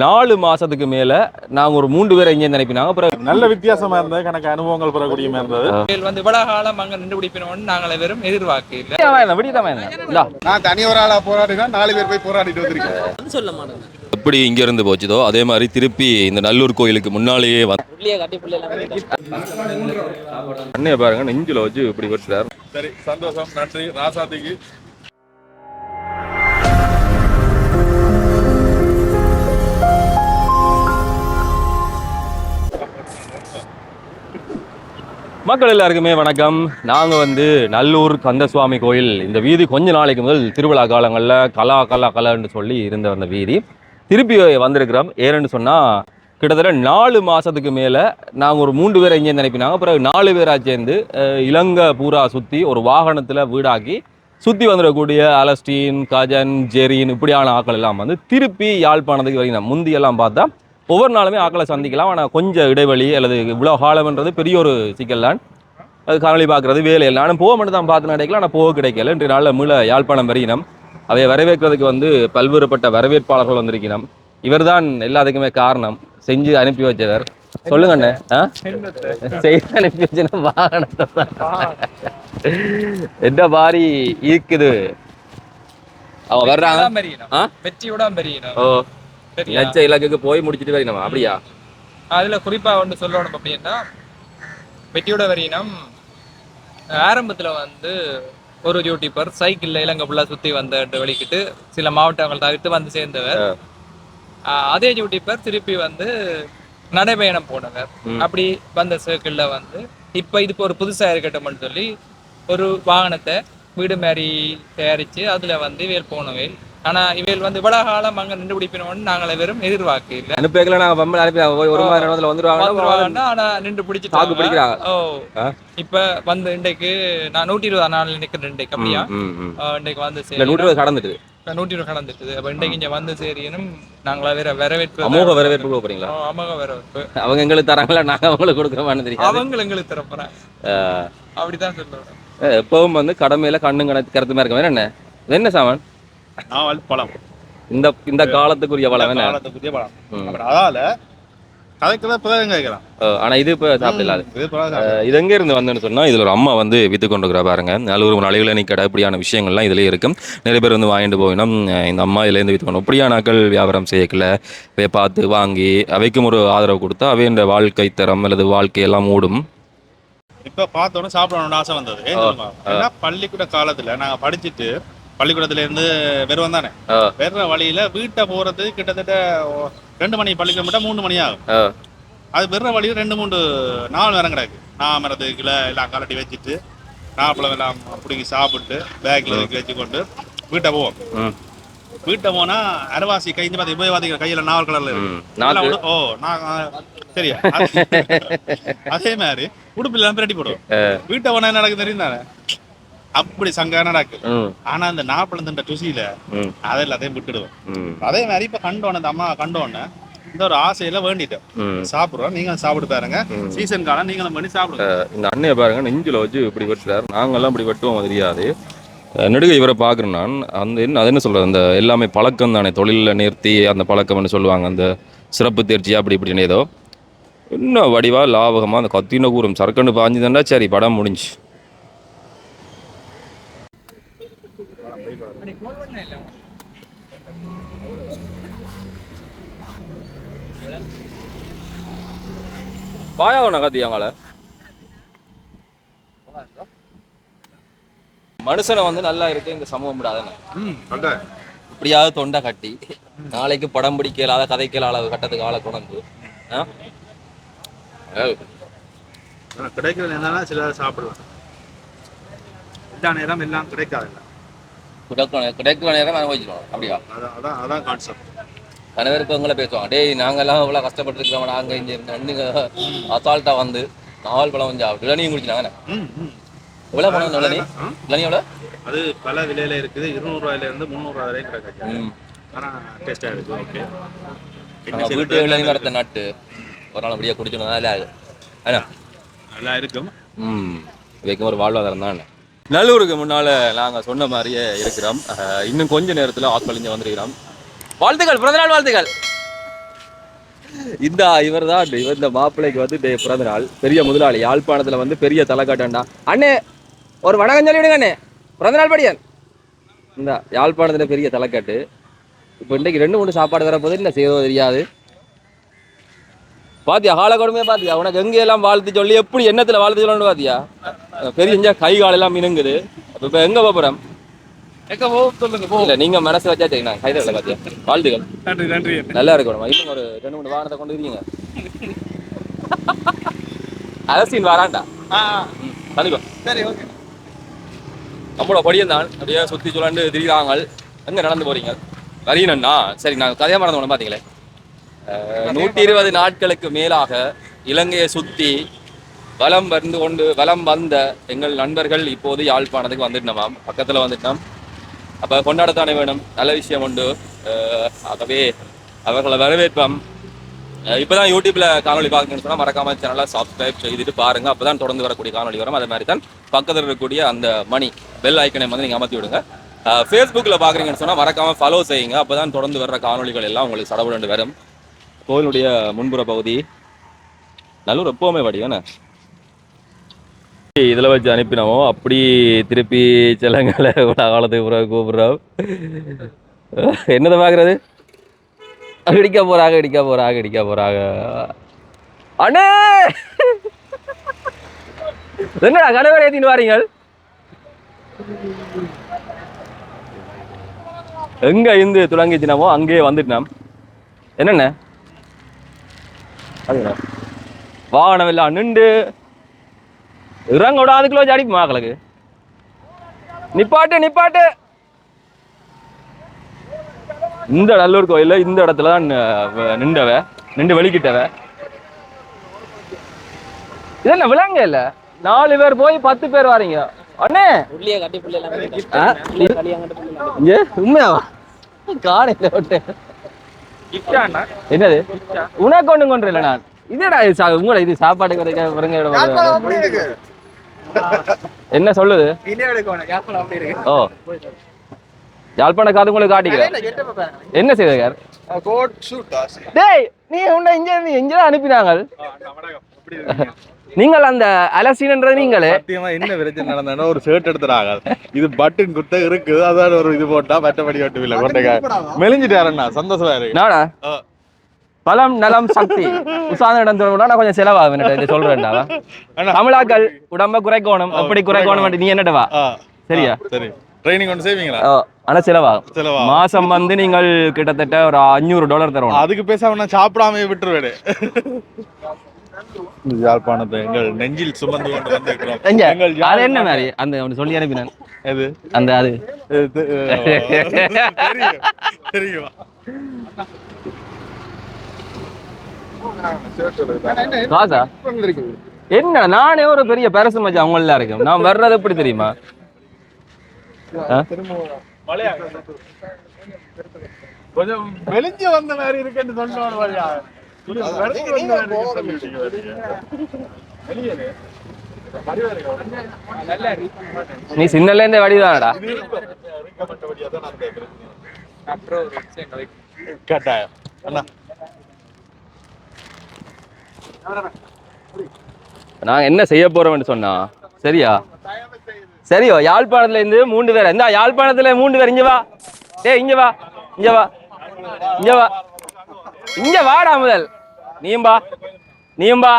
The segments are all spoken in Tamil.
நாலு மாசத்துக்கு மேல நாங்க ஒரு மூன்று பேரை இங்கே நினைப்பினாங்க அப்புறம் நல்ல வித்தியாசமா இருந்தது கணக்கு அனுபவங்கள் பெறக்கூடிய இருந்தது. வந்து இவ்வளவு காலம் அங்க நின்று பிடிப்பினோம்னு நாங்களே வெறும் எதிர்பார்க்க இல்லை. விடியதான் இந்தா. நான் தனி ஒரு ஆளா போராடினா நாலு பேர் போய் போராடிட்டு வந்திருக்கேன். சொல்ல மாட்டேங்க எப்படி இங்க இருந்து போச்சுதோ அதே மாதிரி திருப்பி இந்த நல்லூர் கோயிலுக்கு முன்னாலேயே அண்ணைய பாருங்க நெஞ்சில வச்சு இப்படி வச்சுட்டார். சரி சந்தோஷம் நன்றி. ராசாத்திக்கு மக்கள் எல்லாருக்குமே வணக்கம். நாங்கள் வந்து நல்லூர் கந்தசுவாமி கோயில் இந்த வீதி கொஞ்ச நாளைக்கு முதல் திருவிழா காலங்களில் கலா கலா கலான்னு சொல்லி இருந்த அந்த வீதி. திருப்பி வந்திருக்கிறோம். ஏன்னு சொன்னால் கிட்டத்தட்ட நாலு மாதத்துக்கு மேலே நாங்கள் ஒரு மூன்று பேரை இங்கே நினைப்பினாங்க. பிறகு நாலு பேராக சேர்ந்து இலங்கை பூரா சுற்றி ஒரு வாகனத்தில் வீடாக்கி சுற்றி வந்துடக்கூடிய அலஸ்டீன் கஜன் ஜெரின் இப்படியான ஆட்கள் எல்லாம் வந்து திருப்பி யாழ்ப்பாணத்துக்கு வரீங்க முந்தியெல்லாம் பார்த்தா ஒவ்வொரு நாளுமே ஆக்களை சந்திக்கலாம். ஆனால் கொஞ்சம் இடைவெளி அல்லது இவ்வளோ காலம்ன்றது பெரிய ஒரு சிக்கல் தான். அது காணொலி பார்க்குறது வேலை இல்லை. ஆனால் போக மட்டும் தான் பார்த்து கிடைக்கல ஆனால் போக கிடைக்கல. இன்று நாளில் மீள யாழ்ப்பாணம் வரையினம். அவை வரவேற்கிறதுக்கு வந்து பல்வேறுபட்ட வரவேற்பாளர்கள் வந்திருக்கணும் இவர்தான் எல்லாத்துக்குமே காரணம். செஞ்சு அனுப்பி வச்சவர். சொல்லுங்க செய்து அனுப்பி வச்சுன்னா வாகனத்தை? தான். என்ன மாதிரி இருக்குது அவங்க வர்றாங்க. ஓ. நச்ச இலக்குக்கு போய் முடிச்சிட்டு வரணும் அப்படியா? அதுல குறிப்பா ஒன்று சொல்லணும் அப்படின்னா வெற்றியோட வரையினம் ஆரம்பத்துல வந்து ஒரு யூடியூபர் சைக்கிள்ல இலங்கை ஃபுல்லா சுத்தி வந்த வெளிக்கிட்டு சில மாவட்டங்கள் தவிர்த்து வந்து சேர்ந்தவர். அதே யூடியூபர் திருப்பி வந்து நடைபயணம் போனவர். அப்படி வந்த சர்க்கிள்ல வந்து இப்ப இதுக்கு ஒரு புதுசா இருக்கட்டும்னு சொல்லி ஒரு வாகனத்தை வீடு மாதிரி தயாரிச்சு அதுல வந்து இவையல் போனவேல் ஆனா இவையல் வந்து இவ்வளவு காலம் அங்க நின்று பிடிப்பினோம்னு நாங்களே வெறும் எதிர்பார்க்க இல்லை அனுப்பிக்கல நாங்க பம்பல் அனுப்பி ஒரு மாத நேரத்துல வந்துருவாங்க ஆனா நின்று பிடிச்சிட்டு தாக்கு பிடிக்கிறாங்க. ஓ? இப்ப வந்து இன்றைக்கு நான் நூற்றி இருபது நாள் நிக்கிறேன் இன்றைக்கு அப்படியா? இன்றைக்கு வந்து இல்ல நூற்றி இருபது கடந்துட்டு. நூற்றி இருபது கடந்துட்டுது. அப்ப இன்றைக்கு இங்க வந்து சேரியனும் நாங்களா வேற வரவேற்பு அமோக வரவேற்பு போறீங்களா? அமோக வரவேற்பு. அவங்க எங்களுக்கு தராங்களா நாங்க அவங்களுக்கு கொடுக்குறோமான்னு தெரியாது. அவங்க எங்களுக்கு தரப்போறேன் அப்படிதான் சொல்லுவேன் எப்பவும் வந்து கடமையில கண்ணு கணக்கு கருத்துமா இருக்க வேற என்ன? என்ன சாமான்? நாவல் பழம். இந்த இந்த காலத்துக்குரிய என்ன? காலத்துக்குரிய பழம். அப்புறம் அதால ஆனா இது இப்ப சாப்பிடலாது இது எங்க இருந்து வந்தேன்னு சொன்னா இதுல ஒரு அம்மா வந்து வித்து கொண்டு இருக்கிற பாருங்க. நல்லூர் நலிவுல நீ கடை இப்படியான விஷயங்கள்லாம் இதுலயே இருக்கும் நிறைய பேர் வந்து வாங்கிட்டு போயினோம். இந்த அம்மா இதுல இருந்து வித்து கொண்டு இப்படியான வியாபாரம் செய்யக்கல போய் பார்த்து வாங்கி அவைக்கும் ஒரு ஆதரவு கொடுத்தா அவை இந்த வாழ்க்கை தரம் அல்லது வாழ்க்கையெல்லாம் மூடும் இப்ப பார்த்தோன்னே சாப்பிடணும்னு ஆசை வந்தது. பள்ளிக்கூட காலத்துல நாங்க படிச்சுட்டு பள்ளிக்கூடத்துல இருந்து வெறும் தானே. ஆ. வெறும் வழியில வீட்டை போறது கிட்டத்தட்ட ரெண்டு மணி பள்ளிக்கூடம் மூணு மணி ஆகும். அது வெறும் வழியில ரெண்டு மூணு நாலு நேரம் கிடக்கு. நான் மரத்து கீழே எல்லாம் கலட்டி வச்சுட்டு நாப்பழம் எல்லாம் பிடிக்கி சாப்பிட்டு பேக்ல இறக்கி வச்சுக்கொண்டு வீட்டை போவோம். வீட்டை போனா அரவாசி கைந்து பார்த்து உபயவாதிகள் கையில நாவல் கலர்ல இருக்கு. ஓ நான் சரியா. அது- மாதிரி உடுப்பில் எல்லாம் பிரட்டி போடுவோம். வீட்டை போனா என்ன நடக்குது தெரியும்? தானே அப்படி சங்கம் நடக்கு. ஆனா அந்த நாப்பழம் தின்ற ருசியில ம். அதை எல்லாத்தையும் விட்டுடுவோம் ம். அதே மாதிரி இப்ப கண்டோன்னு அந்த அம்மா கண்டோன்னு இந்த ஒரு ஆசையில வேண்டிட்டோம் ம். சாப்பிடுறோம் நீங்க சாப்பிட்டு பாருங்க. சீசன் காலம் நீங்களும் பண்ணி சாப்பிடுங்க. இந்த அண்ணையை பாருங்க நெஞ்சில வச்சு இப்படி வெட்டுறாரு. நாங்கெல்லாம் இப்படி வெட்டுவோம் தெரியாது. நெடுக இவரை பார்க்குறேன் நான். அந்த என்ன அது என்ன சொல்றது? அந்த எல்லாமே பழக்கம் தானே. தொழிலில் நேர்த்தி அந்த பழக்கம்னு சொல்லுவாங்க? அந்த சிறப்பு தேர்ச்சி அப்படி இப்படின்னு ஏதோ. இன்னும் வடிவா லாபகமா அந்த கத்தின கூறும் சரக்கண்டு பாஞ்சுதாண்டா சரி படம் முடிஞ்சு. பாயாவன கத்தியாங்கள மனுஷனை வந்து நல்லா இருக்கு இந்த சமூகம் விடாதானே இப்படியாவது தொண்டை கட்டி நாளைக்கு படம் பிடிக்க இயலாத கதைக்க இயலாத கட்டத்துக்கு ஆளை கொண்டு கிடைக்கிறது என்னன்னா சிலர் சாப்பிடலாம். எல்லா நேரம் எல்லாம் கிடைக்காது கிடைக்கிற நேரம் அனுபவிச்சிடும் அப்படியா? அதான் அதான் அதான் கான்செப்ட் கணவருக்கவங்கள பேசுவாங்க. டேய் நாங்கெல்லாம் இவ்வளோ கஷ்டப்பட்டுருக்கோம் நாங்கள் இங்கே இருந்து அசால்ட்டாக வந்து நாவல் பழம் கொஞ்சம் சாப்பிட்டு இளநியும் குடிச்சினாங்க ம் ம். எவ்வளோ பணம் இளநி? இளநி எவ்வளோ அது பல விலையில இருக்குது. இருநூறு ரூபாயில இருந்து முந்நூறு ரூபாய் வரையும் கிடைக்காது ம் ஆனா டேஸ்டா இருக்கு ஓகே நாங்கள் வீட்டு இளநி நடத்த நட்டு ஒரு நாள் அப்படியே குடிச்சோம் நல்லா இருக்கு. என்ன? நல்லா இருக்கும். ம். வைக்கும் ஒரு வாழ்வாதாரம் தான் நல்லூருக்கு முன்னால நாங்க சொன்ன மாதிரியே இருக்கிறோம். இன்னும் கொஞ்ச நேரத்துல ஆட்கள் இங்க வந்திருக்கிறோம் வாழ்த்துக்கள் பிறந்தநாள் வாழ்த்துக்கள். இந்த இவர் தான் இவர் இந்த மாப்பிள்ளைக்கு வந்து டே பிறந்த நாள் பெரிய முதலாளி. யாழ்ப்பாணத்துல வந்து பெரிய தலைக்காட்டண்டா அண்ணே ஒரு வணக்கம் சொல்லிவிடுங்க அண்ணே. பிறந்த நாள் படியான். இந்த யாழ்ப்பாணத்துல பெரிய தலைக்காட்டு. இப்போ இன்னைக்கு ரெண்டு மூணு சாப்பாடு வர போது என்ன செய்யறதோ தெரியாது. பாத்தியா கால கொடுமையா பாத்தியா? உனக்கு எங்கெல்லாம் வாழ்த்து சொல்லி எப்படி எண்ணத்துல வாழ்த்து சொல்லணும்னு பாத்தியா? பெரிய கை கால் எல்லாம் மினுங்குது. அப்ப எங்க போறோம்? எங்க போ சொல்லுங்க போ. இல்ல நீங்க மனசு வச்சா சரி நான் கைதில் பாத்தியா? வாழ்த்துக்கள். நன்றி நன்றி. நல்லா இருக்கணும். இன்னும் ஒரு ரெண்டு மூணு வாகனத்தை கொண்டு இருக்கீங்க அரசின் வராண்டா? கண்டிப்பா சரி ஓகே. நம்மளோட படியம் தான் அப்படியே சுத்தி சுழண்டு திரிகிறாங்க எங்க நடந்து போறீங்க? வரீனண்ணா சரி நான் கதையா மறந்து போனேன் பாத்தீங்களே. நூற்றி இருபது நாட்களுக்கு மேலாக இலங்கையை சுத்தி வலம் வந்து கொண்டு வலம் வந்த எங்கள் நண்பர்கள் இப்போது யாழ்ப்பாணத்துக்கு வந்துட்டோமாம் பக்கத்துல வந்துட்டோம் அப்ப கொண்டாடத்தானே வேணும்? நல்ல விஷயம் உண்டு. ஆகவே அவர்களை வரவேற்போம். அஹ், இப்பதான் யூடியூப்ல காணொளி பார்க்கணும்னு சொன்னா மறக்காம சேனலை சப்ஸ்கிரைப் செய்துட்டு பாருங்க. அப்பதான் தொடர்ந்து வரக்கூடிய காணொளி வரும். அதே மாதிரி தான் பக்கத்தில் இருக்கக்கூடிய அந்த மணி பெல் ஐக்கனை வந்து நீங்க அமர்த்தி விடுங்க. ஃபேஸ்புக்கில் பார்க்குறீங்கன்னு சொன்னால் மறக்காம ஃபாலோ செய்யுங்க. அப்பதான் தொடர்ந்து வர்ற காணொளிகள் எல்லாம் உங்களுக்கு சடவுடன் வரும். கோவிலுடைய முன்புற பகுதி நல்லூர் எப்போவுமே வடிவானே இதில் வச்சு அனுப்பினோம். அப்படி திருப்பி செல்லங்களை காலத்துக்கு பிறகு கூப்பிட்றோம். என்னதை பார்க்குறது? அடிக்க போகிறாங்க அடிக்க போகிறாங்க அடிக்க போகிறாங்க அண்ணே! என்னடா கணவர் ஏத்தின்னு வாரீங்க எங்க இருந்து துளங்கிச்சினமோ அங்கேயே வந்துட்டோம் என்னண்ணே? வாகனம் எல்லாம் நின்று இறங்க விடாதுக்குள்ள ஜாடிப்பு மாக்களுக்கு நிப்பாட்டு நிப்பாட்டு. இந்த நல்லூர் கோயில்ல இந்த இடத்துல தான் நின்றவ நின்று வெளிக்கிட்டவ. இது என்ன விளங்க இல்ல? நாலு பேர் போய் பத்து பேர் வாரீங்க. அண்ணே. இங்க? உண்மையாவா? என்னது? உனக்கு ஒண்ணும் கொண்டு இல்லை நான். இதடா இது சா- உங்களை இது சாப்பாடு கிடைக்க பிறங்க இடம் வருது. என்ன சொல்லுது? ஓ. யாழ்ப்பாண காது உங்களுக்கு காட்டிக்கிறேன் என்ன செய்தார் டேய் நீ உன்னை இங்க இருந்து இங்க தான் அனுப்பினாங்க? நீங்கள் அந்த அலசின்ன்றது நீங்களே. சத்தியமா என்ன பிரச்சனை நடந்தாலும் ஒரு ஷர்ட் எடுத்துறாங்க. இது பட்டன் குத்த இருக்கு அதான் ஒரு இது போட்டா மற்றபடி ஒட்டும் இல்ல கொண்டைக்கா மெலிஞ்சிட்டாருண்ணா. சந்தோஷமா இருக்கு. ஆ. பலம் நலம் சக்தி. உசாந்த இடம் சொல்லணும்னா நான் கொஞ்சம் செலவாகும் இது சொல்றேன்டா அண்ணா. தமிழாக்கள் உடம்ப குறைக்கணும். எப்படி குறைக்கணும். நீ என்னட்ட வா ஆ, சரியா? சரி. ட்ரைனிங் கொண்டு செய்வீங்களா? ஆனா செலவாகும் செலவா மாசம் வந்து நீங்கள் கிட்டத்தட்ட ஒரு அஞ்சூறு டாலர் தரணும் அதுக்கு பேசாம நான் சாப்பிடாம விட்டுருவேன். யாழ்ப்பாணத்தை எங்கள் நெஞ்சில் சுமந்து கொண்டு வந்திருக்கிறோம். அது என்ன மாதிரி? அந்த அவனு சொல்லி அனுப்பினான். எது? அந்த அது. தெரியும். காசா என்ன நானே ஒரு பெரிய பெருசு மச்சான் அவங்கள இருக்கும் நான் வர்றது எப்படி தெரியுமா? கொஞ்சம் வெளிஞ்சு வந்த மாதிரி இருக்குன்னு. வெளியே நீ சின்னல இருந்தே வடிதானடா இருக்கப்பட்டபடியா தான் நான் கேட்கிறேன் அப்புறம் ஒரு விஷயம் கலைக்கு கட்டாயம் அண்ணா நாங்கள் என்ன செய்ய போகிறோம்னு சொன்னா சரியா? சரியோ யாழ்ப்பாணத்துல இருந்து மூன்று பேர். இந்த யாழ்ப்பாணத்துல மூன்று பேர். இங்கே வா. டேய் இங்க வா. இங்க வா. இங்க வா. இங்க வாடா முதல். நீம்பா நீம்பா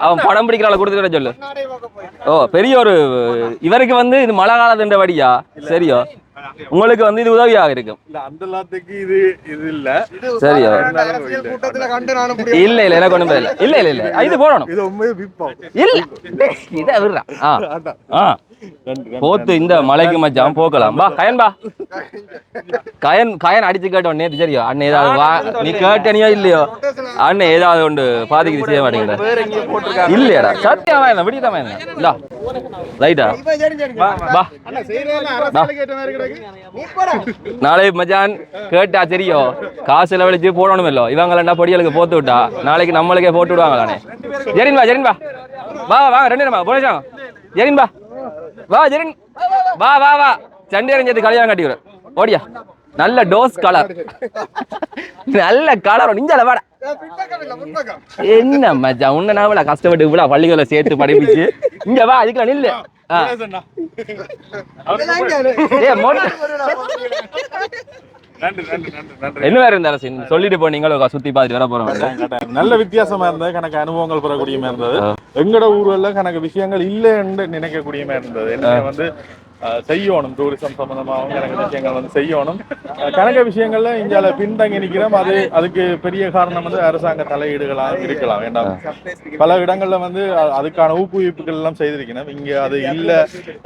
அவன் படம் பிடிக்கிறாள கொடுத்துக்கிற சொல்லு. ஓ பெரிய ஒரு இவருக்கு வந்து இது மழை காலத்துன்ற வடியா சரியோ. உங்களுக்கு வந்து இது உதவியாக இருக்கும். இல்ல அந்த எல்லாத்துக்கு இது இது இல்ல. சரியோ. கூட்டத்துல கண்டு நானும் இல்ல இல்ல எனக்கு ஒண்ணும் இல்ல இல்ல இல்ல இல்ல. இது போடணும். இது உண்மையே விப்போம் இல்ல. இதை விடுறா. ஆ. ஆ. போத்து இந்த மலைக்கு மச்சான் போக்கலாம். வா கயன் பா கயன் கயன் அடிச்சு கேட்டோம் நேத்து சரியா அண்ணன் ஏதாவது வா. நீ கேட்டனியோ இல்லையோ? அண்ணன் ஏதாவது ஒன்று பாதிக்கு செய்ய மாட்டேங்கிற இல்லையாடா. சத்தியமா என்ன விடியதாம என்ன? இந்தா. ரைட்டா வா வா. அரசாங்கம் கேட்ட மாதிரி கிடக்கு. நாளை மச்சான் கேட்டா தெரியும் காசு செலவழிச்சு போடணும் இல்லோ இவங்கள பொடியலுக்கு போட்டு விட்டா? நாளைக்கு நம்மளுக்கே போட்டு விடுவாங்களானே? ஜெரின் வா ஜெரின் வா. வா வா ரெண்டு நேரமா போனேஷா ஜெரின் வா. வா ஜெரின். வா வா வா. சண்டே சேர்த்து கல்யாணம் கட்டிக்கிறேன். ஓடியா. நல்ல டோஸ் கலர் நல்ல கலர் நெஞ்சால வாடா. என்ன மச்சான் உன்னை நான் இவ்வளவு கஷ்டப்பட்டு இவ்வளவு பள்ளிகளை சேர்த்து படிப்பிச்சு. இங்க வா அதுக்கு நில்லு. ஏய், மொட்டை. என்ன வேற இருந்தாலும் சரி, சொல்லிட்டு போனீங்களோ சுத்தி பார்த்துட்டு வர போறோம். நல்ல வித்தியாசமா இருந்தது கணக்கு அனுபவங்கள் பெறக்கூடிய மாதிரி இருந்தது எங்கட ஊர்ல கணக்கு விஷயங்கள் இல்லைன்னு நினைக்கக்கூடிய மாதிரி இருந்தது. என்ன வந்து செய்யணும். டூரிசம் சம்பந்தமாகவும் விஷயங்கள் வந்து செய்யணும். கணக்க விஷயங்கள்ல இந்தியால பின்தங்கி நிக்கிறோம் அது அதுக்கு பெரிய காரணம் வந்து அரசாங்க தலையீடுகளாக இருக்கலாம். வேண்டாம் பல இடங்கள்ல வந்து அதுக்கான ஊக்குவிப்புகள் எல்லாம் செய்திருக்கணும் இங்க அது இல்ல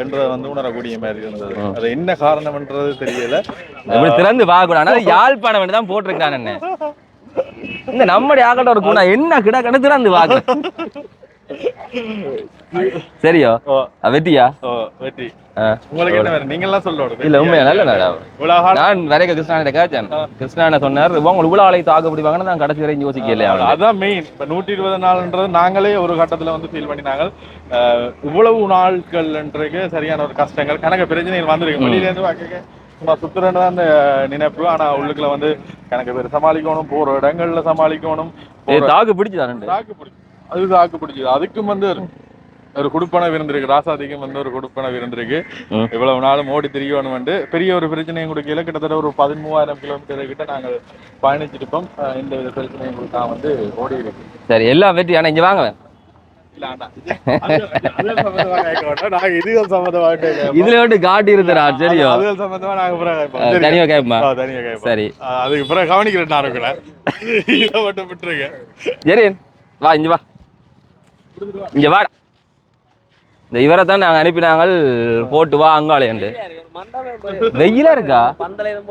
என்றதை வந்து உணரக்கூடிய மாதிரி இருந்தது. அது என்ன காரணம்ன்றது தெரியல. திறந்து கூடாது யாழ்ப்பாணம் தான் போட்டிருக்கான் என்ன. இந்த நம்முடைய ஆகட்ட ஒரு என்ன கிடக்கன்னு திறந்து பார்க்க சரியோ? வெட்டியா? ஆ. உங்களுக்கு என்ன நீங்க எல்லாம் சொல்லணும் இல்ல உண்மையா நல்ல நான் வரைக்க கிருஷ்ணான கேட்டேன். கிருஷ்ணான சொன்னார் உங்க இவ்வளவு ஆளை தாக்க முடிவாங்கன்னு நான் கடைசி வரைக்கும் யோசிக்கலையா அதான் மெயின் இப்ப நூற்றி இருபது நாள்ன்றது நாங்களே ஒரு கட்டத்துல வந்து ஃபீல் பண்ணினாங்க. அஹ், இவ்வளவு நாட்கள்ன்றது சரியான ஒரு கஷ்டங்கள் கணக்கு பிரச்சனைகள் வந்திருக்கு வெளியில இருந்து பார்க்க சும்மா சுத்துறன்னு தான் நினைப்பு. ஆனா உள்ளுக்குள்ள வந்து கணக்கு பேர் சமாளிக்கணும் போற இடங்கள்ல சமாளிக்கணும் தாக்கு பிடிச்சுதான் தாக்கு பிடிச்சு. அது தாக்கு பிடிச்சது அதுக்கும் வந்து ஒரு- குடுப்பன விருந்திருக்கு. ராசாதிக்கும் வந்து ஒரு குடுப்பன விருந்திருக்கு. இவ்வளவு நாளும் ஓடி திரியணும் வந்து பெரிய ஒரு பிரச்சனையும் கொடுக்கல கிட்டத்தட்ட ஒரு பதிமூவாயிரம் கிலோமீட்டர் கிட்ட நாங்கள் பயணிச்சிருப்போம். இந்த வித பிரச்சனையும் கொடுத்தா வந்து ஓடி இருக்கு சரி எல்லாம் வெற்றி. ஆனா இங்க வாங்க. அது- இதுல வந்து காட்டி இருக்கிறா சரியோ. அதுகள் சம்பந்தமா நாங்க. தனியா. சரி. அதுக்கு பிறகு கவனிக்கிறேன் நான் இதை மட்டும் விட்டுருங்க. சரி வா இங்க வா. இங்க வாடா. இந்த இவரை தான் நாங்க அனுப்பினாங்க போட்டு வா அங்காளேண்டு வெயிலா இருக்கா?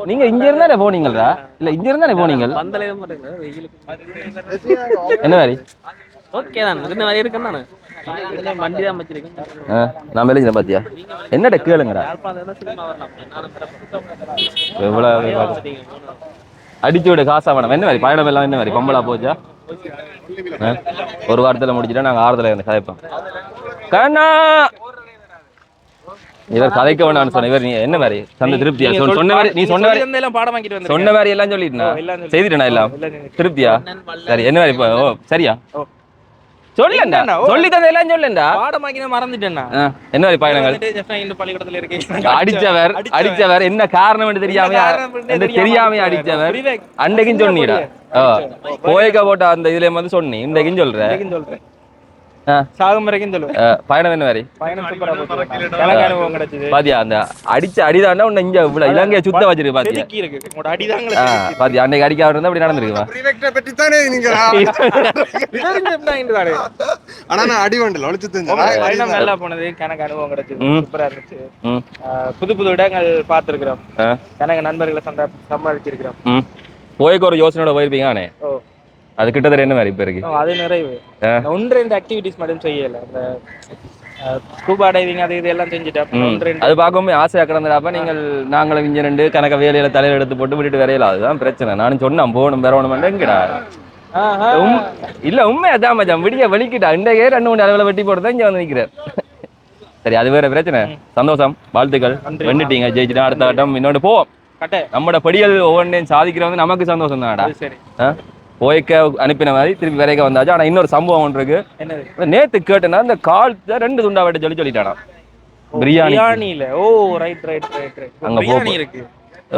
நீங்க இங்க இருந்தானே போனீங்களா இல்ல இங்க இருந்தானே போனீங்க என்ன மாதிரி ஓகே தான். இந்த மாதிரி நானு வண்டி தான்? வச்சிருக்கேன் ஆ, நான் வெளியே பாத்தியா? என்னடா கேளுங்கடா. எவ்வளவு அடிச்சு விட காசா வேணாம் என்ன மாதிரி பயணம் எல்லாம் என்ன மாதிரி பம்பளா போச்சா? ஒரு வாரத்துல முடிச்சுட்டா நாங்க ஆறுதல இருந்து கதைப்போம். கண்ணா! இவர் கதைக்க வேணாம்னு சொன்ன இவர் நீ என்ன மாதிரி? சந்த திருப்தியா? சொன்ன- மாதிரி நீ சொன்ன மாதிரி பாடம் வாங்கிட்டு சொன்ன மாதிரி எல்லாம் சொல்லிட்டுனா? செய்துட்டேனா எல்லாம்? திருப்தியா? சரி என்ன மாதிரி சரியா? சொல்லண்டா. சொல்லி தந்த எல்லாம் சொல்லண்டா பாடம் வாங்கினா மறந்துட்டேன்னா ஆ, என்ன மாதிரி பயணங்கள் இந்த பள்ளிக்கூடத்துல இருக்கேன் அடிச்சவர் அடிச்சவர். என்ன காரணம் தெரியாம தெரியாம அடிச்சவர். அன்றைக்கும் சொன்னீடா. போயக்க போட்ட அந்த இதுல வந்து சொன்னி இன்றைக்கும் சொல்ற சொல்றேன். சாகும் வரைக்கும் சொல்லுவேன். பயணம் என்ன பயணம் சூப்பரா எனக்கு அனுபவம் கிடைச்சது. பாத்தியா அந்த அடிச்ச அடிதாண்டா உன்னை இங்க இவ்வளவு இலங்கைய சுத்த வச்சிருக்கு பாத்தியா? இருக்கு. உங்களோட ஆ, பாத்தியா அன்னைக்கு அடிக்காம இருந்தா அப்படி நடந்திருக்குவா ஆனா நான் அடி வண்டில நல்லா போனது. எனக்கு அனுபவம் கிடைச்சது. சூப்பரா இருந்துச்சு. புது புது இடங்கள் பார்த்துருக்கிறோம். எனக்கு நண்பர்களை சந்தா சம்பாதிச்சிருக்கிறோம் போய்க்கு ஒரு யோசனையோட போயிருப்பீங்க ஆனே. ஓ. அது கிட்டத்தட்ட என்ன மாதிரி இப்ப இருக்கு? அது நிறைவு. ஒன்று ரெண்டு ஆக்டிவிட்டிஸ் மட்டும் செய்யல. அந்த ஸ்கூபா டைவிங் அது இது எல்லாம் செஞ்சுட்டேன் அது பார்க்கும்போது ஆசையா கிடந்தடாப்ப நீங்கள் நாங்களும் இங்க ரெண்டு கணக்க வேலையில தலையில எடுத்து போட்டு விட்டுட்டு வரையலாம். அதுதான் பிரச்சனை. நானும் சொன்னேன் போகணும். உம் இல்ல உண்மை அதான் மச்சான். விடிய வலிக்கிட்டா இன்றைக்கே ரெண்டு மூணு அளவுல வெட்டி போட்டு இங்க வந்து நிக்கிறேன். சரி அது வேற பிரச்சனை. சந்தோஷம் வாழ்த்துக்கள். வெண்டுட்டீங்க ஜெயிச்சுட்டா அடுத்த கட்டம் இன்னொன்று போவோம். நம்மட படிகள் ஒவ்வொன்றையும் சாதிக்கிறது நமக்கு சந்தோஷம் தான்டா சரி. போய்க்க அனுப்பின மாதிரி திருப்பி வரைக்க வந்தாச்சு. ஆனா இன்னொரு சம்பவம் ஒன்று இருக்கு. என்னது? நேத்து கேட்டேன்னா இந்த கால் ரெண்டு துண்டா வெட்ட சொல்லி சொல்லிட்டானா? பிரியாணி. பிரியாணில oh right right right right அங்க பிரியாணி இருக்கு.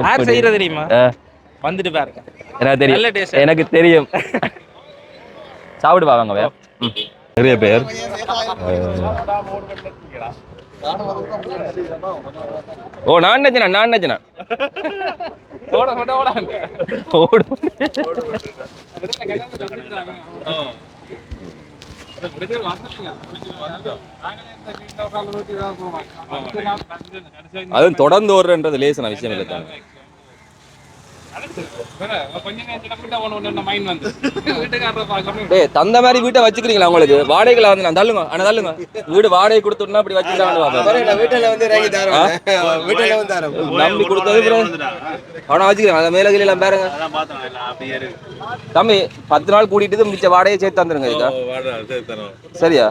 யார் செய்யறது தெரியுமா. வந்துட்டு பாருங்க. எனக்கு தெரியும். நல்ல டேஸ்ட் எனக்கு தெரியும். சாப்பிடு வாங்க வே ம். நிறைய பேர். ஓ நான் நினைச்சேன் நான் நினைச்சேன் ஓட ஓட ஓட. ஓடு. அதுவும் தொடர்ந்து ஓடுறன்றது லேசான விஷயம் இல்லை தந்த மாதிரி வீட்டை வச்சுக்கிறீங்களா உங்களுக்கு? வாடகைல வந்து நான் தள்ளுங்க. ஆனா தள்ளுங்க. வீடு வாடகை கொடுத்துட்டா வந்து தரோம். நம்பி கொடுத்தது அவனை வச்சுக்கிறேன். அதை மேல கீழே எல்லாம் பாருங்க தம்பி பத்து நாள் கூட்டிட்டு மிச்ச வாடகையை சேர்த்து தந்துருங்க சரியா?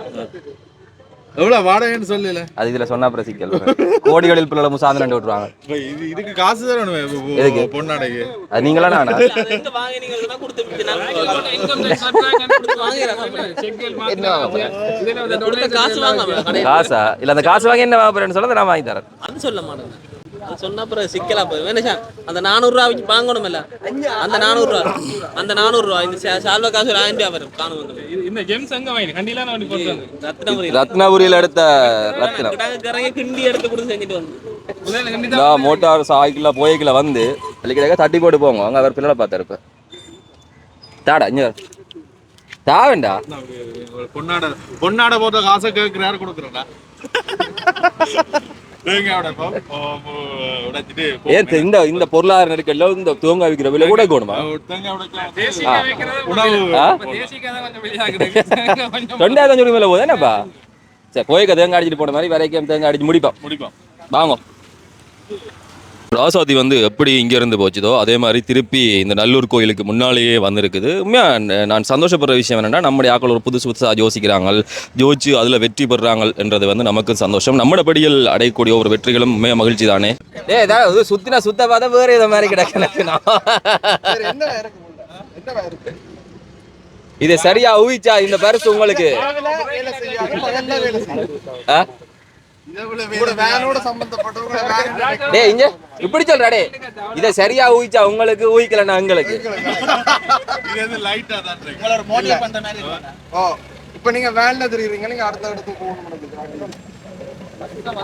எவ்வளவு வாடகைன்னு சொல்லல. அது இதுல சொன்னா அப்புறம் சிக்கல் கோடிகளில் பிள்ளை முசாந்து ரெண்டு விட்டுருவாங்க. இதுக்கு காசு தரணும் எதுக்கு? பொண்ணாடைக்கு. அது நீங்களா நானா? எங்க வாங்கினீங்கன்னா கொடுத்து கொடுத்த காசு வாங்காம கடையில காசா? இல்ல அந்த காசு வாங்கி என்ன வாங்க போறேன்னு சொல்ல நான் வாங்கி தரேன். அது சொல்ல மாட்டேன். அது சொன்னா அப்புறம் சிக்கலா போயிடும் வேணா அந்த நானூறு ரூபா வச்சு வாங்கணும் இல்ல அந்த நானூறு ரூபா. அந்த நானூறு ரூபா. இந்த சால்வா காசு ஒரு ஆயிரம் ரூபா வரும். காணும் இந்த ஜெம்ஸ் அங்க வாங்கி கண்டிலாம் நான் போட்டு ரத்னபுரி ரத்னபுரியில. எடுத்த ரத்னம். கிடங்கு கிண்டி எடுத்து கொடுத்து செஞ்சுட்டு வந்து மோட்டார் சாய்க்குள்ள போய்க்குள்ள வந்து அள்ளிக்கிடாக்க தட்டி போட்டு போங்க அங்க அவர் பிள்ளை பார்த்தாரு இப்ப. தாடா இங்க. தா வேண்டா பொன்னாட பொன்னாட போட்ட காசை கேட்கிறாரு கொடுக்குறா இந்த இந்த பொருளாதார நெருக்கடில இந்த தேங்காய் விற்கிற விலை கூட கூடுமா ரெண்டாயிரத்தி அஞ்சு மேல சரி போய்க்க தேங்காய் அடிச்சிட்டு போன மாதிரி வரைக்கும் தேங்காய் அடிச்சு முடிப்போம். முடிப்போம். வாங்க. ராசாதி வந்து எப்படி இங்கேருந்து போச்சுதோ அதே மாதிரி திருப்பி இந்த நல்லூர் கோயிலுக்கு முன்னாலேயே வந்திருக்குது. உண்மையாக நான் சந்தோஷப்படுற விஷயம் என்னென்னா நம்முடைய ஆக்கள் ஒரு புதுசு புதுசாக யோசிக்கிறாங்க ஜோதிச்சு அதில் வெற்றி பெறுறாங்க என்றது வந்து நமக்கு சந்தோஷம். நம்மட படியில் அடையக்கூடிய ஒரு வெற்றிகளும் உண்மையாக மகிழ்ச்சி தானே? ஏ ஏதாவது சுத்தினா சுத்த பார்த்தா வேறு இதை மாதிரி இருக்கு இதை சரியா ஊகிச்சா இந்த பரிசு உங்களுக்கு? டேய் இங்க. இப்படி சொல்றா டே இதை சரியா ஊகிச்சா உங்களுக்கு இருக்கு. ஓ இப்போ நீங்க வேன்ல தெரியுறீங்க நீங்க அடுத்த இடத்துக்கு போகணும்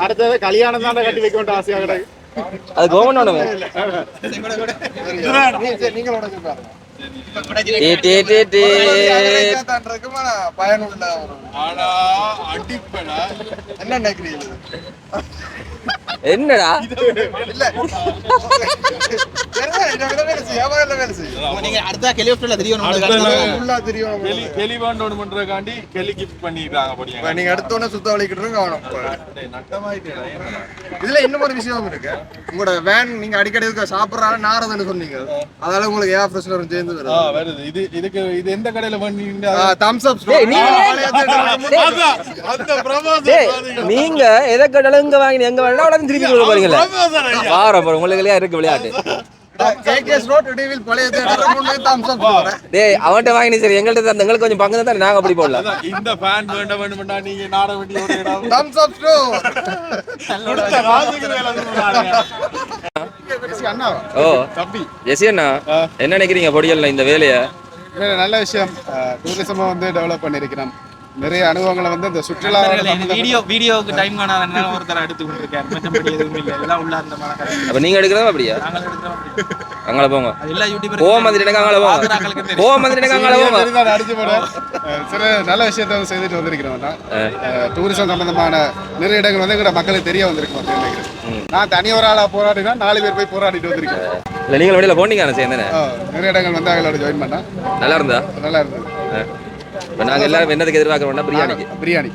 அடுத்தது கல்யாணம் தான் கட்டி வைக்க வேண்டிய ஆசையா கிடையாது அது கவர்மெண்ட் நீங்களோட பாருங்க டே டே டே டே தான் இருக்குமா பயனுள்ள ஒரு ஆனா அடிப்படா. என்ன நினைக்கிறீங்க? என்னடா? நீங்க அடுத்த ஹெலிகாப்டர்ல தெரியும் ஃபுல்லா தெரியும் கெலி ஒன்று பண்றதுக்காண்டி கெலி கிஃப்ட் பண்ணிடுறாங்க இப்ப படியாங்க. நீங்க எடுத்தோன்னே சுத்த வலிக்கிட்டு கவனம்? இதுல இன்னும் ஒரு விஷயம் இருக்கு. உங்களோட வேன் நீங்க அடிக்கடி இருக்க சாப்பிடுறாரு நாரதுன்னு சொன்னீங்க. அதால உங்களுக்கு ஏர் ஃப்ரெஷ்னர் சேர்ந்து ஆ, வருது. இது இதுக்கு இது எந்த கடையில பண்ணீங்க தம்ஸ் அப் நீங்க- எதை கேட்டாலும் இங்க வாங்கி எங்க வேணா திருப்பி கொடுக்க போறீங்களா வார போற உங்களுக்கு இல்லையா இருக்கு விளையாட்டு. அவன்கிட்ட வாங்கி சரி எங்கள்கிட்ட தந்து எங்களுக்கு கொஞ்சம் பங்கு தான் நாங்க அப்படி போடலாம் அதான், இந்த ஃபேன் வேண்ட வேண்டுமெண்டா நீங்க நாட வேண்டிய ஒரு இடம். தம்ஸ் அப் ஸ்டோர் கொடுத்த காசுக்கு மேல சொல்றாங்க. அண்ணா ஓ. தம்பி. ஜெசி அண்ணா என்ன நினைக்கிறீங்க பொடியல்ல இந்த வேலைய? நல்ல விஷயம். டூரிசமை வந்து டெவலப் பண்ணியிருக்கிறோம் நிறைய அனுபவங்களை வந்து இந்த சுற்றுலா வீடியோ வீடியோவுக்கு டைம் காணாதனால ஒருத்தர் எடுத்து கொண்டிருக்காரு. மற்றபடி எதுவும் இல்லை. எல்லாம் உள்ள அந்த மாதிரி அப்ப நீங்க எடுக்கிறதா அப்படியா? நாங்கள் எடுக்கிறோம் அப்படி. அங்கே போங்க. அது எல்லா யூடியூபர் போக மாதிரி எனக்கு அங்கே போங்க. போக மாதிரி எனக்கு அங்கே போங்க. அடிச்சு போட சில நல்ல விஷயத்தை வந்து செய்துட்டு வந்திருக்கிறோம் நான். டூரிசம் சம்பந்தமான நிறைய இடங்கள் வந்து எங்களோட மக்களுக்கு தெரிய வந்திருக்கும் அப்படின்னு நினைக்கிறேன். நான் தனி ஒரு ஆளா போராடினா நாலு பேர் போய் போராடிட்டு வந்திருக்கேன் இல்லை நீங்கள் வெளியில் போனீங்க சேர்ந்தேனே. நிறைய இடங்கள் வந்து அவங்களோட ஜாயின் பண்ணா நல்லா இருந்தா நல்லா இருந்தது. இப்போ நாங்கள் எல்லாரும் என்னதுக்கு எதிர்பார்க்குறோம்னா பிரியாணிக்கு. பிரியாணி.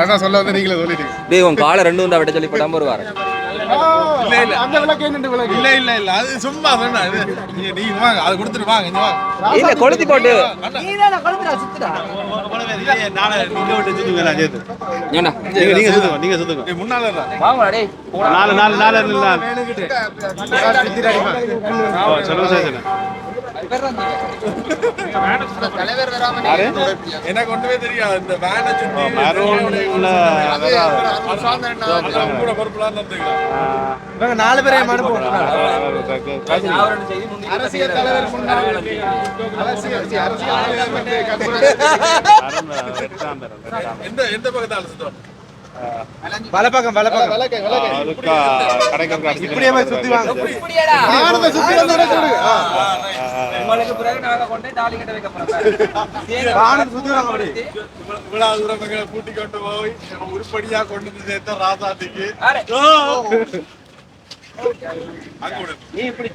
அதான் சொல்ல வந்து நீங்களே சொல்லிட்டீங்க. டேய் உன் காலை ரெண்டு உண்டா விட சொல்லி போட்டாமல் ஒரு வாரம். இல்ல இல்ல. அந்த விளக்கு என்ன விளக்கு? இல்ல இல்ல இல்ல. அது சும்மா சொன்னா நீங்க நீங்க வாங்க அதை கொடுத்துட்டு வாங்க இங்க வாங்க. இல்லை கொளுத்தி போட்டு. நாளை நீங்க விட்டு சுத்துங்க சேர்த்து. ஏண்டா? நீங்க நீங்க சுத்துங்க நீங்க சுத்துங்க. ஏய், முன்னால இருடா. வாங்கடா டேய். நாலு நாலு நாலு இல்லை சொல்லுங்க சார் எனக்கு ஒண்ணுமே தெரியாது. இந்த வேனை சுத்தி மரூன்ல அதான் கூட பொறுப்புலாம் இருந்துக்கலாம் நாலு பேரையும் அனுப்புவோம் அரசியல் தலைவர் முன்னாள் அரசியல் அரசியல் வந்து எந்த எந்த பக்கத்தால சுத்தம் வலப்பக்கம் வலப்பக்கம். விளக்கு இப்படியே போய் சுத்தி வாங்க. ஆனந்த சுத்தி வந்து நடக்குது. ஆ. உங்களுக்கு பிறகு நாங்கள் கொண்டு தாலி கட்ட வைக்க போகிறோம் ஆனந்த் சுத்தி வாங்க அப்படி. இவ்வளவு தூரம் எங்களை கூட்டி கொண்டு போய் உருப்படியா கொண்டு வந்து சேர்த்த விடு. நீ இப்படி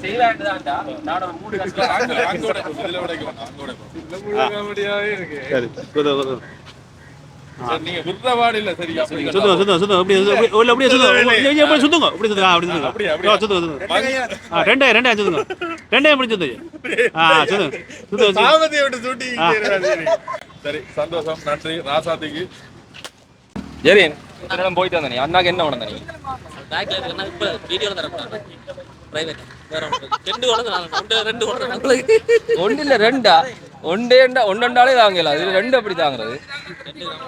நீங்க விடுறவாடு இல்ல சரியா சுத்துங்க அப்படியே உள்ள அப்படியே சுத்துங்க அப்படியே. அப்படியே அப்படியே சுத்துங்க. அப்படியே சுத்துங்க ஆ, அப்படியே சுத்துங்க. அப்படியே, அப்படியே. ஆ, சுத்துங்க சுத்துங்க. ஆ ரெண்டே ரெண்டே சுத்துங்க. ரெண்டே அப்படி சுத்துங்க ஆ. சாமதியை விட்டு சூட்டி சரி சந்தோஷம் நன்றி. ராசாத்திக்கு. ஜெரின். இத்தனை போயிட்டு வந்தேன் அண்ணாக்கு என்ன உடனே நீ? பேக்ல இருக்கா இப்ப வீடியோல தரப்படாது பிரைவேட் வேற ஒன்று ரெண்டு உடனே நான் ரெண்டு ரெண்டு உடனே. உங்களுக்கு ஒன்று இல்லை ரெண்டா? ஒன்றேண்டா ஒன்றெண்டாலே தாங்கல அது ரெண்டு எப்படி தாங்குறது.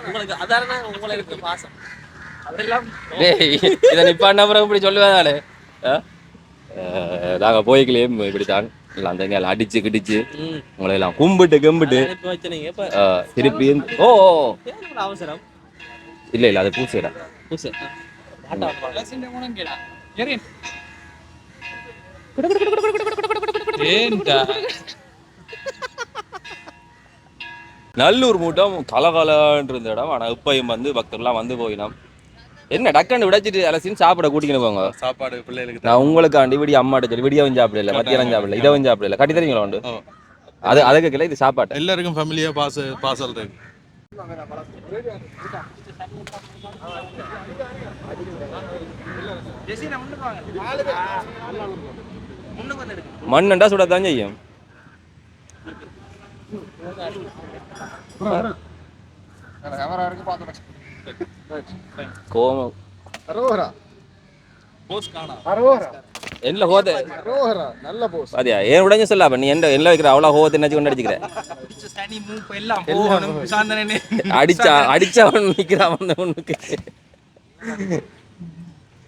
உங்களுக்கு அதான உங்களுக்கு பாசம். அதெல்லாம் டேய் இதை நிப்பாண்ண அப்புறம் இப்படி சொல்லுவாதாலே நாங்கள் போய்க்கலையே இப்படி தான் எல்லாம் அந்த அடிச்சு கிடிச்சு உங்களை எல்லாம் கும்பிட்டு. கும்பிட்டு திருப்பி ஓ அவசரம்? இல்லை இல்லை அது பூசைடா. புதுசு நல்லூர் மூட்டம் கலகலன்னு இருந்த இடம். ஆனால் இப்பயும் வந்து பக்தர்லாம் வந்து போயினோம். என்ன டக்குன்னு விடைச்சிட்டு அலசின்னு சாப்பிட கூட்டிக்கிட்டு போங்க. சாப்பாடு பிள்ளைகளுக்கு நான் உங்களுக்காண்டி விடிய அம்மாட்ட சொல்லி விடியவும் சாப்பிடல மத்தியானம் சாப்பிடல இதவும் சாப்பிடல. கட்டி தரீங்களா உண்டு? அது அதுக்கு இல்லை இது சாப்பாட்டு எல்லாருக்கும் ஃபேமிலியா பாச பாசல் இருக்கு. மண்ணுண்டா சுடத்தான் செய்யும். கேமரா இருக்கு பார்த்துட்டேன் கோமம் அரோஹரா போஸ் காணா. அரோஹரா என்ன ஹோத அரோஹரா நல்ல போஸ் பாத்தியா ஏன் உடனே சொல்லாப்ப நீ என்ன என்ன வைக்கிற அவ்வளோ ஹோத்து என்ன கொண்டு அடிச்சுக்கிற? சனி மூப்பு எல்லாம் போகணும் சாந்தனே அடிச்சா ஒண்ணுக்கு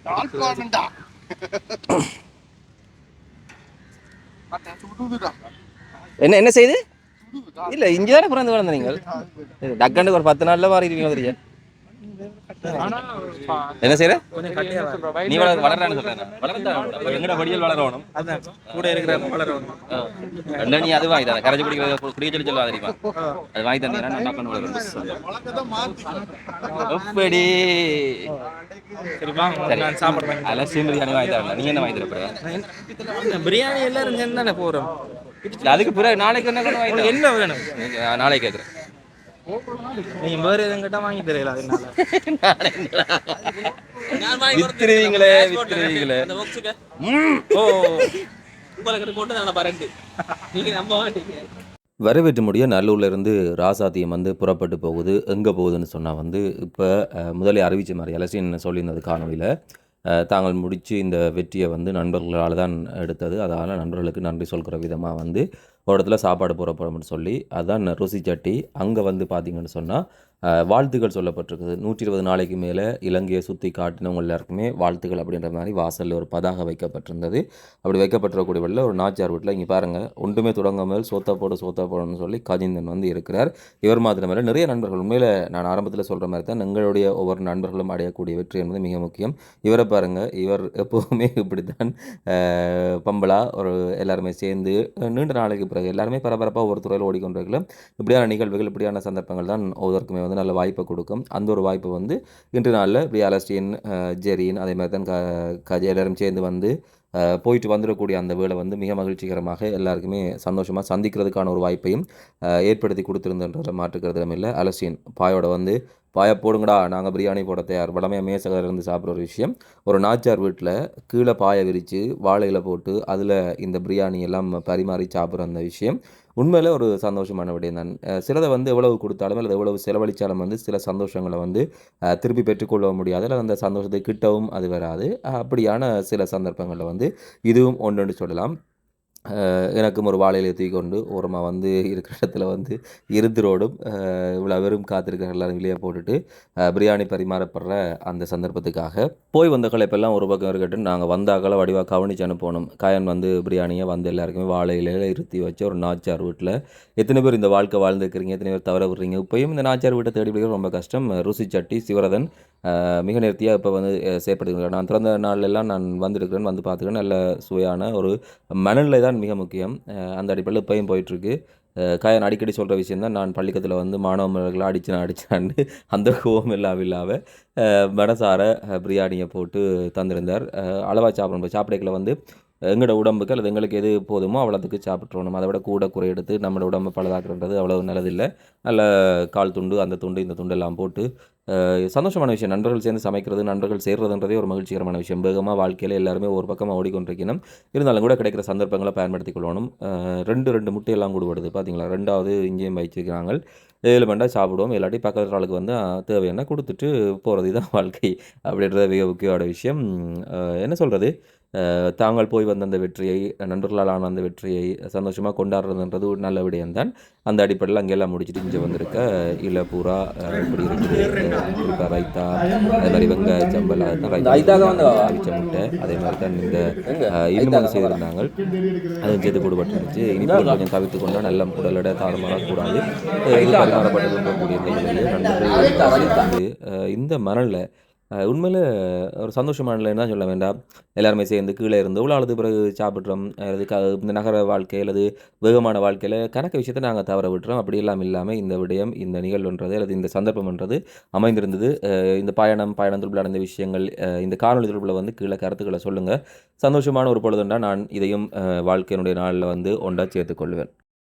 யாழ்ப்பாணம்டா பார்த்தேன் சுடுதுடா என்ன என்ன செய்து? இல்ல இங்க தானே பிறந்து வளர்ந்த நீங்கள். டக்கண்டுக்கு ஒரு பத்து நாள்ல மாறிடுவீங்க தெரியா என்ன செய்யற நீ வளர வளர்றான்னு சொல்றேன் எங்கட படியல் வளரணும். கூட இருக்கிற வளரணும். ரெண்டா நீ அது வாங்கி தரேன். கரைச்சி குடிக்கிறது குடிக்க சொல்லி சொல்லுவா தெரியுமா? அது வாங்கி தந்தீங்கன்னா நான் டக்குன்னு வளரும் எப்படி சரி. சாப்பிடுறேன். அலசியம் பிரியாணி வாங்கி தரேன். நீங்க என்ன வாங்கி தரப்போற பிரியாணி எல்லாரும் சேர்ந்து தானே போறோம். அதுக்கு பிறகு நாளைக்கு என்ன கொண்டு வாங்கி உங்களுக்கு என்ன வேணும்? நாளைக்கு கேட்குறேன் நீங்க வேற எதுவும் கேட்டா வாங்கி தெரியல அதனால வித்துருவீங்களே. வித்துருவீங்களே. அந்த box-க்கு. ஓ உங்களுக்கு கொண்டு நான் பரண்டு. நீங்க நம்ப மாட்டீங்க. வரவேற்று முடிய நல்லூர்ல இருந்து ராசாத்தியம் வந்து புறப்பட்டு போகுது. எங்கே போகுதுன்னு சொன்னால் வந்து இப்போ முதலே அறிவிச்ச மாதிரி எலசின் சொல்லியிருந்தது காணொலியில். தாங்கள் முடித்து இந்த வெற்றியை வந்து நண்பர்களால் தான் எடுத்தது. அதனால் நண்பர்களுக்கு நன்றி சொல்கிற விதமாக வந்து ஒரு இடத்துல சாப்பாடு புறப்படும்னு சொல்லி அதான் ருசி சட்டி அங்கே வந்து பார்த்திங்கன்னு சொன்னால் வாழ்த்துக்கள் சொல்லப்பட்டிருக்குது. நூற்றி இருபது நாளைக்கு மேலே இலங்கையை சுற்றி காட்டினவங்க எல்லாருக்குமே வாழ்த்துக்கள் அப்படின்ற மாதிரி வாசலில் ஒரு பதாக வைக்கப்பட்டிருந்தது. அப்படி வைக்கப்பட்டிருக்கக்கூடிய வழியில் ஒரு நாச்சியார் வீட்டில் இங்கே பாருங்கள் ஒன்றுமே தொடங்காமல் சோத்தா போட சோத்தா போடணும்னு சொல்லி கஜிந்தன் வந்து இருக்கிறார். இவர் மாத்திரமல்ல நிறைய நண்பர்கள் உண்மையில் நான் ஆரம்பத்தில் சொல்கிற மாதிரி தான் எங்களுடைய ஒவ்வொரு நண்பர்களும் அடையக்கூடிய வெற்றி என்பது மிக முக்கியம். இவரை பாருங்கள் இவர் எப்போவுமே இப்படி தான் பம்பலா ஒரு எல்லாருமே சேர்ந்து நீண்ட நாளைக்கு பிறகு எல்லாருமே பரபரப்பாக ஒவ்வொரு துறையில் ஓடிக்கொண்டிருக்கலாம் இப்படியான நிகழ்வுகள் இப்படியான சந்தர்ப்பங்கள் தான் ஒவ்வொருக்குமே வந்து நல்ல வாய்ப்பை கொடுக்கும். அந்த ஒரு வாய்ப்பு வந்து இன்று நாளில் இப்படி அலஸ்டின் ஜெரின் அதே மாதிரி தான் க கஜ எல்லாரும் சேர்ந்து வந்து போயிட்டு வந்துடக்கூடிய அந்த வேலை வந்து மிக மகிழ்ச்சிகரமாக எல்லாருக்குமே சந்தோஷமாக சந்திக்கிறதுக்கான ஒரு வாய்ப்பையும் ஏற்படுத்தி கொடுத்துருந்தன்ற மாற்றுக்கிறதும் இல்லை. அலஸ்டின் பாயோட வந்து பாயை போடுங்கடா நாங்கள் பிரியாணி போட தயார். வடமையாக மேசகர் இருந்து சாப்பிட்ற ஒரு விஷயம். ஒரு நாச்சார் வீட்டில் கீழே பாயை விரித்து வாழையில் போட்டு அதில் இந்த பிரியாணி எல்லாம் பரிமாறி சாப்பிட்ற அந்த விஷயம். உண்மையில் ஒரு சந்தோஷமான விடயம் தான். சிலதை வந்து எவ்வளவு கொடுத்தாலும் அல்லது எவ்வளவு செலவழித்தாலும் வந்து சில சந்தோஷங்களை வந்து திருப்பி பெற்றுக்கொள்ள முடியாது. அல்லது அந்த சந்தோஷத்தை கிட்டவும் அது வராது. அப்படியான சில சந்தர்ப்பங்களில் வந்து இதுவும் ஒன்றுன்னு சொல்லலாம். எனக்கும் ஒரு வாழையில் தூக்கி கொண்டு ஓரமாக வந்து இருக்கிற இடத்துல வந்து இருந்துரோடும் இவ்வளோ வெறும் காத்திருக்கிற எல்லாரும் வெளியே போட்டுட்டு பிரியாணி பரிமாறப்படுற அந்த சந்தர்ப்பத்துக்காக போய் வந்த இப்போல்லாம் ஒரு பக்கம் இருக்கட்டும். நாங்கள் வந்தாக்களை வடிவாக கவனிச்சு அனுப்பணும். காயன் வந்து பிரியாணியை வந்து எல்லாருக்குமே வாழையில இருத்தி வச்சு ஒரு நாச்சார் வீட்டில் எத்தனை பேர் இந்த வாழ்க்கை வாழ்ந்துருக்கிறீங்க எத்தனை பேர் தவற விடுறீங்க? இப்போயும் இந்த நாச்சார் வீட்டை தேடி பிடிக்கிறது ரொம்ப கஷ்டம். ருசி சட்டி சிவரதன் மிக நேர்த்தியாக இப்போ வந்து செயற்படுத்துகிறேன் நான் திறந்த நாள்ல நான் வந்திருக்கிறேன் வந்து பார்த்துக்கிறேன். நல்ல சுவையான ஒரு மணலில் தான் மிக முக்கியம். அந்த அடிப்படையில் இப்பயும் போயிட்டுருக்கு. காயன் அடிக்கடி சொல்கிற விஷயம் தான் நான் பள்ளிக்கத்தில் வந்து மாணவர்களை அடிச்சு நான் அந்த கோவம் இல்லாம இல்லாமல் மனசார பிரியாணியை போட்டு தந்திருந்தார். அளவாக சாப்பிடணும். சாப்பிடைகளை வந்து எங்களோட உடம்புக்கு அல்லது எங்களுக்கு எது போதுமோ அவ்வளோத்துக்கு சாப்பிட்றணும் அதை விட கூட குறை எடுத்து நம்மளோட உடம்பை பழுதாக்குறது அவ்வளோ நல்லதில்லை. நல்ல கால் துண்டு அந்த துண்டு இந்த துண்டு எல்லாம் போட்டு சந்தோஷமான விஷயம். நண்பர்கள் சேர்ந்து சமைக்கிறது நண்பர்கள் சேர்றதுன்றதே ஒரு மகிழ்ச்சிகரமான விஷயம். வேகமாக வாழ்க்கையில் எல்லாருமே ஒரு பக்கமாக ஓடிக்கொண்டிருக்கணும். இருந்தாலும் கூட கிடைக்கிற சந்தர்ப்பங்களை பயன்படுத்திக் கொள்ளணும். ரெண்டு ரெண்டு முட்டையெல்லாம் கூடுபடுது. பார்த்தீங்களா ரெண்டாவது இங்கேயும் வச்சிருக்கிறாங்க ஏழு மண்டா சாப்பிடுவோம். இல்லாட்டி பக்கத்து ஆளுக்கு வந்து தேவையான கொடுத்துட்டு போகிறது தான் வாழ்க்கை. அப்படின்றது மிக முக்கியமான விஷயம். என்ன சொல்கிறது தாங்கள் போய் வந்த அந்த வெற்றியை நண்பர்களால் ஆன அந்த வெற்றியை சந்தோஷமாக கொண்டாடுறதுன்றது ஒரு நல்ல விடயம்தான். அந்த அடிப்படையில் அங்கெல்லாம் முடிச்சுட்டு இங்கே வந்திருக்க இல்லை பூரா அஹ், இப்படி இருக்குது ரைத்தா அதே மாதிரி வெங்காய சம்பல் அவிச்ச முட்டை அதே மாதிரி தான் இந்த வந்து செய்திருந்தாங்க. அதுவும் சேர்த்து கூடுபட்டு இருந்துச்சு இனிப்பு கொஞ்சம் தவிர்த்து கொண்டால் நல்ல உடல் எடை தாறுமாறாக கூடாது. இது பரிமாறப்பட்டு இருக்கக்கூடிய இந்த மணலில் உண்மையில் ஒரு சந்தோஷமான தான் சொல்ல வேண்டாம். எல்லாருமே சேர்ந்து கீழே இருந்து உலாளது பிறகு சாப்பிட்றோம். அல்லது க இந்த நகர வாழ்க்கை அல்லது வேகமான வாழ்க்கையில் கணக்கு விஷயத்தை நாங்கள் தவற விட்டுறோம். அப்படி எல்லாம் இல்லாமல் இந்த விடயம் இந்த நிகழ்வுன்றது அல்லது இந்த சந்தர்ப்பம்ன்றது அமைந்திருந்தது. இந்த பயணம் பயணம் தொடர்பில் நடந்த விஷயங்கள் இந்த காணொலி தொடர்பில் வந்து கீழே கருத்துக்களை சொல்லுங்கள் சந்தோஷமான ஒரு பொழுதுண்டா நான் இதையும் வாழ்க்கையினுடைய நாளில் வந்து ஒன்றா சேர்த்துக்கொள்வேன்